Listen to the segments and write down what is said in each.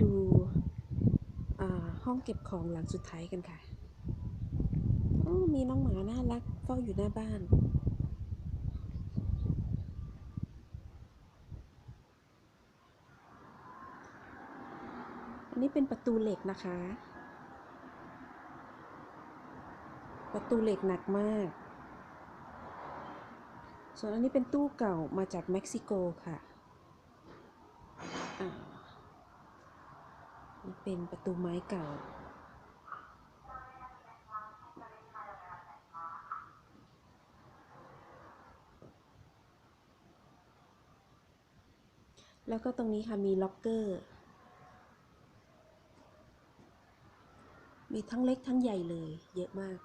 ดูห้องเก็บของหลังสุดท้ายกันค่ะมีน้องหมาน่ารักเฝ้าอยู่หน้าบ้านอันนี้เป็นประตูเหล็กนะคะ ประตูเหล็กหนักมาก ส่วนอันนี้เป็นตู้เก่ามาจากเม็กซิโกค่ะ นี่เป็นประตูไม้เก่า แล้วก็ตรงนี้ค่ะมีล็อกเกอร์ มีทั้งเล็กทั้งใหญ่เลย เยอะมาก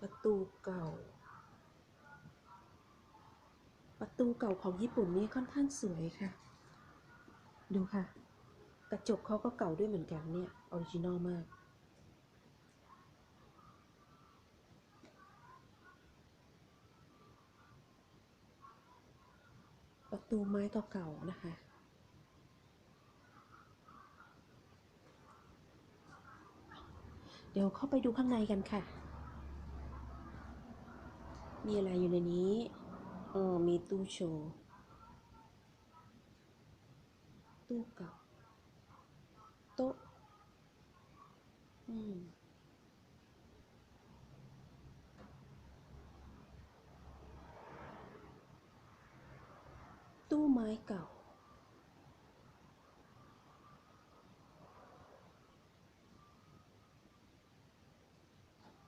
ประตูเก่า ประตูเก่าของญี่ปุ่นนี่ค่อนข้างสวยค่ะ ดูค่ะ กระจกเขาก็เก่าด้วยเหมือนกันเนี่ย ออริจินอลมาก ประตูไม้เก่าๆนะคะเดี๋ยวเข้าไปดูข้างในกันค่ะ มีอะไรอยู่ในนี้ อ๋อ มีตู้โชว์ ตู้เก่า โต๊ะ อืมตู้ไม้เก่า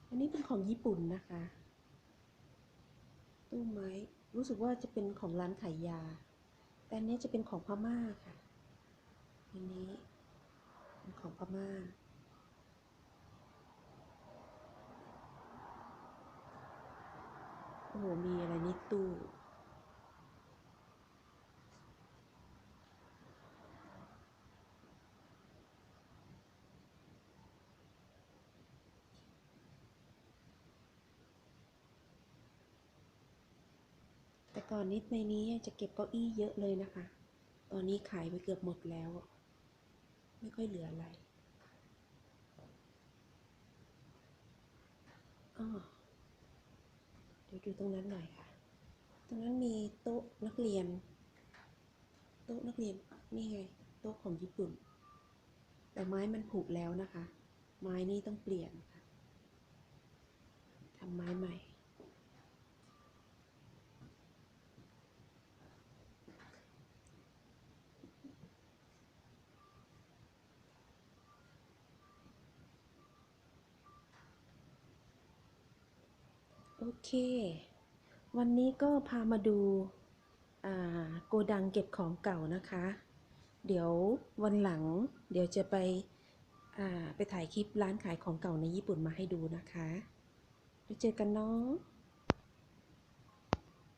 อันนี้เป็นของญี่ปุ่นนะคะ ตู้ไม้ รู้สึกว่าจะเป็นของร้านขายยา แต่อันนี้จะเป็นของพม่าค่ะ อันนี้เป็นของพม่าโอ้โหมีอะไรนี่ตู้แต่ก่อนนิดในนี้จะเก็บเก้าอี้เยอะเลยนะคะ ตอนนี้ขายไปเกือบหมดแล้ว ไม่ค่อยเหลืออะไรอ้อเดี๋ยวดูตรงนั้นหน่อยค่ะ ตรงนั้นมีโต๊ะนักเรียน โต๊ะนักเรียนนี่ไงโต๊ะของญี่ปุ่น แต่ไม้มันผุแล้วนะคะ ไม้นี่ต้องเปลี่ยนค่ะทำไม้ใหม่ โอเค วันนี้ก็พามาดูาโกดังเก็บของเก่านะคะ เดี๋ยววันหลัง เดี๋ยวจะไปไปถ่ายคลิปร้านขายของเก่าในญี่ปุ่นมาให้ดูนะคะไว้เจอกันเนาะ